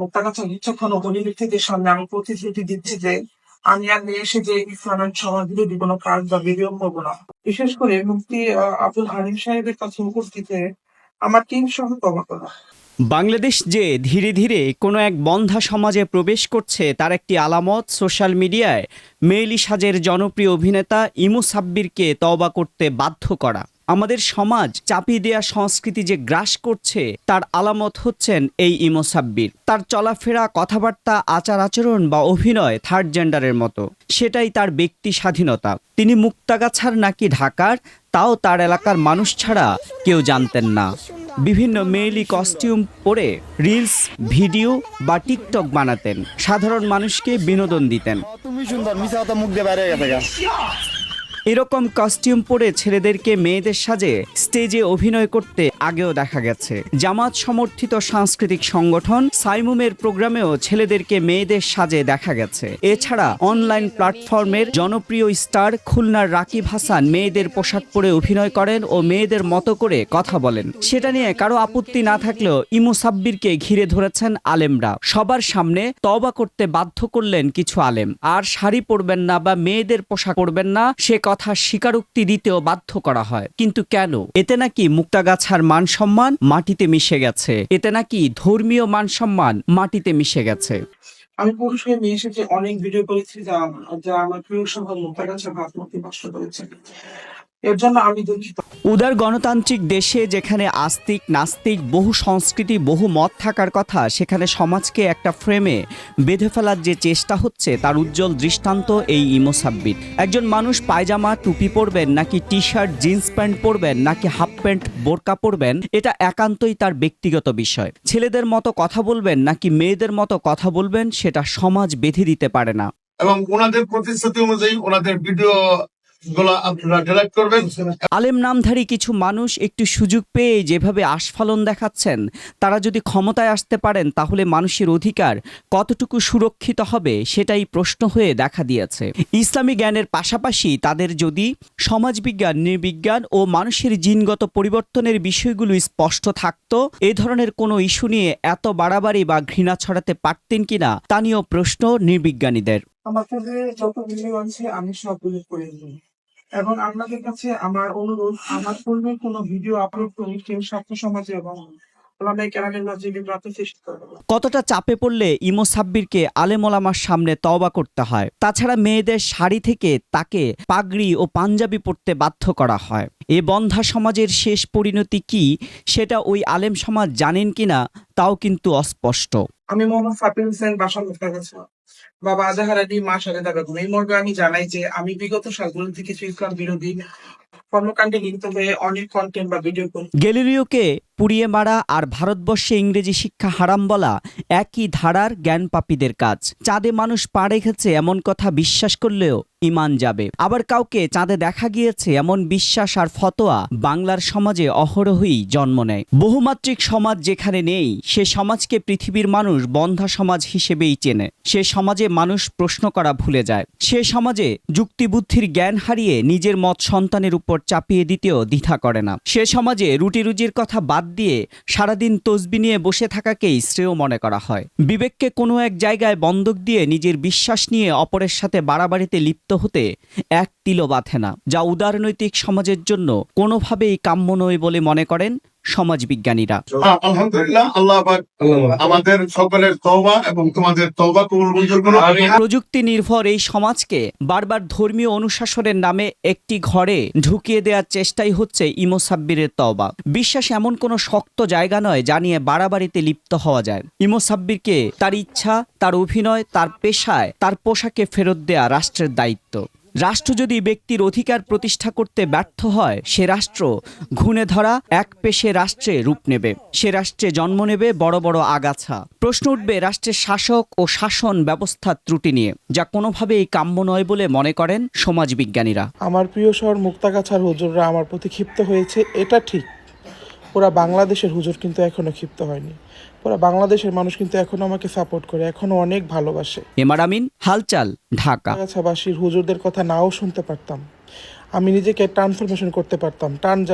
মুক্তাগাছা বিচক্ষণ ও গণিবিক্ষের সামনে আমি প্রতিশ্রুতি দিচ্ছি যে আমি আর নিয়ে এসে যে ইসলামের সমাজ বিরোধী কোনো কাজ বা ভিডিও করব না। বিশেষ করে আহ, আব্দুল হালিম সাহেবের কাছে উপস্থিতে আমার টিম সহ তবা বাংলাদেশ যে ধীরে ধীরে কোনো এক বন্ধা সমাজে প্রবেশ করছে তার একটি আলামত সোশ্যাল মিডিয়ায় মেইলি সাজের জনপ্রিয় অভিনেতা ইমু সাব্বিরকে তওবা করতে বাধ্য করা। আমাদের সমাজ চাপিয়ে দেয়া সংস্কৃতি যে গ্রাস করছে, তার আলামত হচ্ছেন এই ইমো সাব্বির তার চলাফেরা, কথাবার্তা, আচার আচরণ বা অভিনয় থার্ড জেন্ডারের মতো। সেটাই তার ব্যক্তি স্বাধীনতা। তিনি মুক্তাগাছার নাকি ঢাকার, তাও তার এলাকার মানুষ ছাড়া কেউ জানতেন না। বিভিন্ন মেইলি কস্টিউম পরে রিলস ভিডিও বা টিকটক বানাতেন। সাধারণ মানুষকে বিনোদন দিতেন। তুমি সুন্দর মিশা মুখ দিয়ে বাইরে গেছে এরকম কস্টিউম পরে ছেলেদেরকে মেয়েদের সাজে স্টেজে অভিনয় করতে আগেও দেখা গেছে। জামাত সমর্থিত সাংস্কৃতিক সংগঠন সাইমুমের প্রোগ্রামেও ছেলেদেরকে মেয়েদের সাজে দেখা গেছে। এছাড়া অনলাইন প্ল্যাটফর্মের জনপ্রিয় স্টার খুলনার রাকিব হাসান মেয়েদের পোশাক পরে অভিনয় করেন ও মেয়েদের মতো করে কথা বলেন। সেটা নিয়ে কারও আপত্তি না থাকলেও ইমু সাব্বিরকে ঘিরে ধরেছেন আলেমরা। সবার সামনে তওবা করতে বাধ্য করলেন কিছু আলেম। আর শাড়ি পরবেন না বা মেয়েদের পোশাক পরবেন না, সে কথা স্বীকারোক্তি দিতেও বাধ্য করা হয়। কিন্তু কেন? এতে নাকি মুক্তাগাছার মান সম্মান মাটিতে মিশে গেছে। এতে নাকি ধর্মীয় মান সম্মান মাটিতে মিশে গেছে। আমি পুরুষ নিয়ে এসেছি অনেক ভিডিও করেছি যা যা আমার প্রিয় সভা মুক্তাগাছা ভাবমূর্তি নষ্ট করেছে। এর জন্য আমি দুঃখিত। উদার গণতান্ত্রিক দেশে যেখানে আস্তিক নাস্তিক বহু সংস্কৃতি বহু মত থাকার কথা সেখানে সমাজকে একটা ফ্রেমে বেঁধে ফেলার যে চেষ্টা হচ্ছে তার উজ্জ্বল দৃষ্টান্ত এই ইমো সাব্বির। একজন মানুষ পায়জামা টুপি পরবেন নাকি টি শার্ট জিন্স প্যান্ট পরবেন নাকি হাফ প্যান্ট বোরকা পরবেন এটা একান্তই তার ব্যক্তিগত বিষয়। ছেলেদের মতো কথা বলবেন নাকি মেয়েদের মতো কথা বলবেন সেটা সমাজ বেঁধে দিতে পারে না। এবং ওনাদের প্রতিশ্রুতি অনুযায়ী ওনাদের ভিডিও আলেম নামধারী কিছু মানুষ একটু সুযোগ পেয়ে যেভাবে আস্ফালন দেখাচ্ছেন, তারা যদি ক্ষমতায় আসতে পারেন, তাহলে মানুষের অধিকার কতটুকু সুরক্ষিত হবে সেটাই প্রশ্ন হয়ে দেখা দিয়েছে। ইসলামী জ্ঞানের পাশাপাশি তাদের যদি সমাজবিজ্ঞান, নৃবিজ্ঞান ও মানুষের জিনগত পরিবর্তনের বিষয়গুলো স্পষ্ট থাকতো, এ ধরনের কোনো ইস্যু নিয়ে এত বাড়াবাড়ি বা ঘৃণা ছড়াতে পারতেন কিনা, তা নিয়েও প্রশ্ন নৃবিজ্ঞানীদের। আমার পূর্বে যত ভিডিও আছে আমি সব করে দিই এবং আপনাদের কাছে আমার অনুরোধ আমার পূর্বে কোনো ভিডিও আপলোড করি কেউ সমাজে এবং। কতটা চাপে পড়লে ইমো সাব্বিরকে আলেমোলামার সামনে তওবা করতে হয়? তাছাড়া মেয়েদের শাড়ি থেকে তাকে পাগড়ি ও পাঞ্জাবি পরতে বাধ্য করা হয়। এ বন্ধা সমাজের শেষ পরিণতি কি সেটা ওই আলেম সমাজ জানেন কিনা তাও কিন্তু অস্পষ্ট। আমি মোহাম্মদ ফাতিল হোসেন বাসা আজাহার আলী মা সারেদা বেগম এই মর্গে আমি জানাই যে আমি বিগত সালগুলো থেকে কিছু ইসলাম বিরোধী কর্মকাণ্ডে লিপ্ত হয়ে অনেক কন্টেন্ট বা ভিডিও করি গেলিলিওকে পুড়িয়ে মারা আর ভারতবর্ষে ইংরেজি শিক্ষা হারাম বলা একই ধারার জ্ঞান পাপীদের কাজ। চাঁদে মানুষ পা রেখেছে এমন কথা বিশ্বাস করলেও ইমান যাবে। আবার কাউকে চাঁদে দেখা গিয়েছে এমন বিশ্বাস আর ফতোয়া বাংলার সমাজে অহরহই জন্ম নেয়। বহুমাত্রিক সমাজ যেখানে নেই, সে সমাজকে পৃথিবীর মানুষ বন্ধা সমাজ হিসেবেই চেনে। সে সমাজে মানুষ প্রশ্ন করা ভুলে যায়। সে সমাজে যুক্তিবুদ্ধির জ্ঞান হারিয়ে নিজের মত সন্তানের উপর চাপিয়ে দিতেও দ্বিধা করে না। সে সমাজে রুটি রুজির কথা বাদ দিয়ে সারাদিন তসবি নিয়ে বসে থাকাকেই শ্রেয় মনে করা হয়। বিবেককে কোনো এক জায়গায় বন্ধক দিয়ে নিজের বিশ্বাস নিয়ে অপরের সাথে বাড়াবাড়িতে লিপ্ত হতে এক তিলও বাঁধে না, যা উদারনৈতিক সমাজের জন্য কোনোভাবেই কাম্য নয় বলে মনে করেন সমাজবিজ্ঞানীরা। আলহামদুলিল্লাহ আল্লাহ আমাদের সকলের তওবা এবং তোমাদের তওবা কবুল মঞ্জুর করুন। প্রযুক্তি নির্ভর এই সমাজকে বারবার ধর্মীয় অনুশাসনের নামে একটি ঘরে ঢুকিয়ে দেওয়ার চেষ্টাই হচ্ছে ইমো সাব্বিরের তওবা। বিশ্বাস এমন কোনো শক্ত জায়গা নয় যা নিয়ে বাড়াবাড়িতে লিপ্ত হওয়া যায়। ইমো সাব্বিরকে তার ইচ্ছা তার অভিনয় তার পেশায় তার পোশাকে ফেরত দেয়া রাষ্ট্রের দায়িত্ব। রাষ্ট্র যদি ব্যক্তির অধিকার প্রতিষ্ঠা করতে ব্যর্থ হয়, সে রাষ্ট্র ঘুণে ধরা এক পেশে রাষ্ট্রে রূপ নেবে। সে রাষ্ট্রে জন্ম নেবে বড় বড় আগাছা। প্রশ্ন উঠবে রাষ্ট্রের শাসক ও শাসন ব্যবস্থার ত্রুটি নিয়ে, যা কোনোভাবেই কাম্য নয় বলে মনে করেন সমাজবিজ্ঞানীরা। আমার প্রিয় শহর মুক্তাগাছার হুজুররা আমার প্রতি ক্ষিপ্ত হয়েছে, এটা ঠিক। পুরা বাংলাদেশের হুজুর কিন্তু এখনও ক্ষিপ্ত হয়নি। পুরা বাংলাদেশের মানুষ কিন্তু এখনও আমাকে সাপোর্ট করে এখনও অনেক ভালোবাসে। এমার আমিন হালচাল ঢাকা। মুক্তাগাছাবাসীর হুজুরদের কথা নাও শুনতে পারতাম। আমি নিজেকে ট্রান্সফরমেশন করতে পারতাম। টান